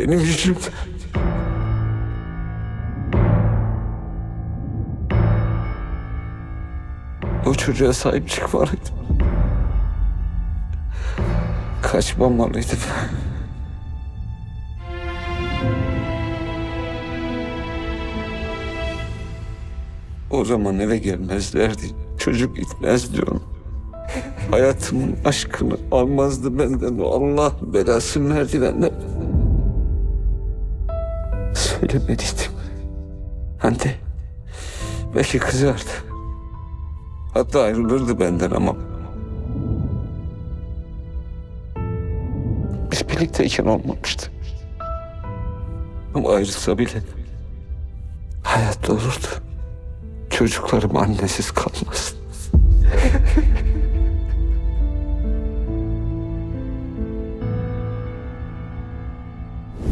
Benim yüzümden. O çocuğa sahip çıkmalıydım. Kaçmamalıydım. O zaman eve gelmezlerdi. Çocuk gitmez diyorum. Hayatımın aşkını almazdı benden Allah belasını verdi benden. Söylemeliydim. Anne. Belki kızardı. Hatta ayrılırdı benden ama. Biz birlikteyken olmamıştı. Ama ayrılsa bile hayatta olurdu. Çocuklarım annesiz kalmasın.